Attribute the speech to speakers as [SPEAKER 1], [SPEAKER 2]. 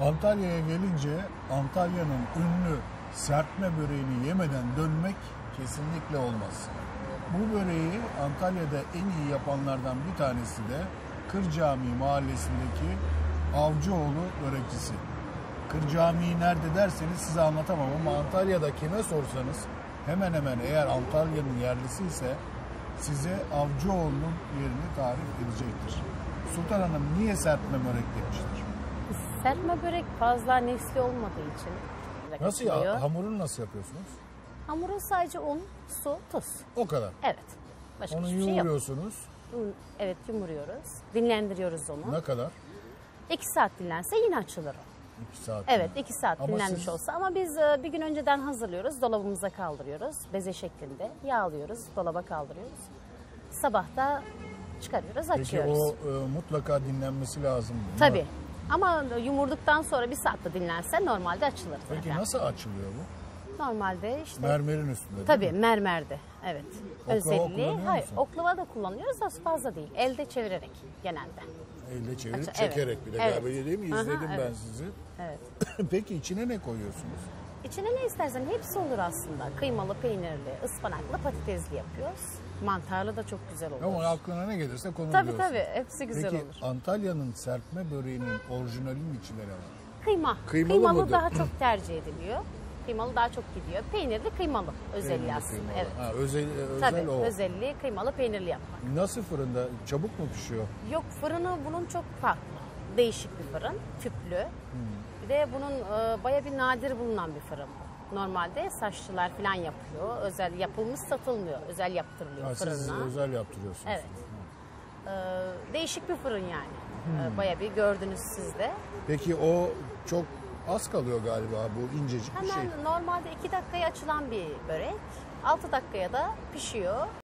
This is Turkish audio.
[SPEAKER 1] Antalya'ya gelince Antalya'nın ünlü serpme böreğini yemeden dönmek kesinlikle olmaz. Bu böreği Antalya'da en iyi yapanlardan bir tanesi de Kır Camii mahallesindeki Avcıoğlu börekçisi. Kır Camii nerede derseniz size anlatamam ama Antalya'da kime sorsanız hemen hemen eğer Antalya'nın yerlisi ise size Avcıoğlu'nun yerini tarif edecektir. Sultan Hanım niye serpme börek demiştir?
[SPEAKER 2] Serpme börek fazla nesli olmadığı için
[SPEAKER 1] Nasıl
[SPEAKER 2] yapılıyor.
[SPEAKER 1] ya? Hamurunu nasıl yapıyorsunuz?
[SPEAKER 2] Hamurun sadece un, su, tuz.
[SPEAKER 1] O kadar.
[SPEAKER 2] Evet. Başka
[SPEAKER 1] Onu
[SPEAKER 2] hiçbir şey yok.
[SPEAKER 1] yoğuruyorsunuz.
[SPEAKER 2] Un- Evet yumuruyoruz. Dinlendiriyoruz onu.
[SPEAKER 1] Ne kadar?
[SPEAKER 2] İki saat dinlense yine açılır o.
[SPEAKER 1] İki saat.
[SPEAKER 2] Evet iki saat
[SPEAKER 1] Ama
[SPEAKER 2] dinlenmiş
[SPEAKER 1] siz-
[SPEAKER 2] olsa ama biz e, bir gün önceden hazırlıyoruz. Dolabımıza kaldırıyoruz. Beze şeklinde yağlıyoruz. Dolaba kaldırıyoruz. Sabah da çıkarıyoruz
[SPEAKER 1] Peki
[SPEAKER 2] açıyoruz.
[SPEAKER 1] o e, mutlaka dinlenmesi lazım. mı?
[SPEAKER 2] Tabii. Ama yumurduktan sonra bir saatte dinlense normalde açılır.
[SPEAKER 1] Peki
[SPEAKER 2] zaten.
[SPEAKER 1] nasıl açılıyor bu?
[SPEAKER 2] Normalde işte
[SPEAKER 1] Mermerin üstünde değil
[SPEAKER 2] tabii
[SPEAKER 1] mi?
[SPEAKER 2] mermerde. Evet.
[SPEAKER 1] Oklava
[SPEAKER 2] Özelliği. Hayır,
[SPEAKER 1] musun?
[SPEAKER 2] oklava da kullanıyoruz az fazla değil. Elde çevirerek genelde.
[SPEAKER 1] Elle çevirip
[SPEAKER 2] Açı- evet.
[SPEAKER 1] çekerek bir de
[SPEAKER 2] Evet.
[SPEAKER 1] galiba değil mi?
[SPEAKER 2] Aha,
[SPEAKER 1] İzledim ben
[SPEAKER 2] evet.
[SPEAKER 1] sizi.
[SPEAKER 2] Evet.
[SPEAKER 1] Peki içine ne koyuyorsunuz?
[SPEAKER 2] İçine ne istersen hepsi olur aslında. Kıymalı, peynirli, ıspanaklı, patatesli yapıyoruz. Mantarlı da çok güzel olur.
[SPEAKER 1] Ama aklına ne gelirse konu
[SPEAKER 2] Tabii
[SPEAKER 1] diyorsun.
[SPEAKER 2] tabii hepsi güzel
[SPEAKER 1] Peki
[SPEAKER 2] olur.
[SPEAKER 1] Antalya'nın serpme böreğinin orijinalinin ne var?
[SPEAKER 2] Kıyma.
[SPEAKER 1] Kıymalı
[SPEAKER 2] Kıymalı
[SPEAKER 1] mıdır?
[SPEAKER 2] daha çok tercih ediliyor. Kıymalı daha çok gidiyor. Peynirli kıymalı özelliği
[SPEAKER 1] Peynirli,
[SPEAKER 2] aslında.
[SPEAKER 1] kıymalı.
[SPEAKER 2] Evet.
[SPEAKER 1] Ha, özel, özel
[SPEAKER 2] Tabii
[SPEAKER 1] o.
[SPEAKER 2] özelliği kıymalı peynirli yapmak.
[SPEAKER 1] Nasıl fırında? Çabuk mu pişiyor?
[SPEAKER 2] Yok fırını bunun çok farklı. Değişik bir fırın, tüplü.
[SPEAKER 1] Hmm.
[SPEAKER 2] Bir de bunun e, baya bir nadir bulunan bir fırın. Normalde saççılar falan yapıyor. Özel yapılmış satılmıyor. Özel yaptırılıyor
[SPEAKER 1] Ha, siz
[SPEAKER 2] fırına.
[SPEAKER 1] özel yaptırıyorsunuz.
[SPEAKER 2] Evet. Ee, değişik bir fırın yani.
[SPEAKER 1] Hmm.
[SPEAKER 2] Ee, Baya bir gördünüz siz de.
[SPEAKER 1] Peki o çok az kalıyor galiba bu incecik bir
[SPEAKER 2] Hemen
[SPEAKER 1] şey.
[SPEAKER 2] normalde 2 dakikaya açılan bir börek. 6 dakikaya da pişiyor.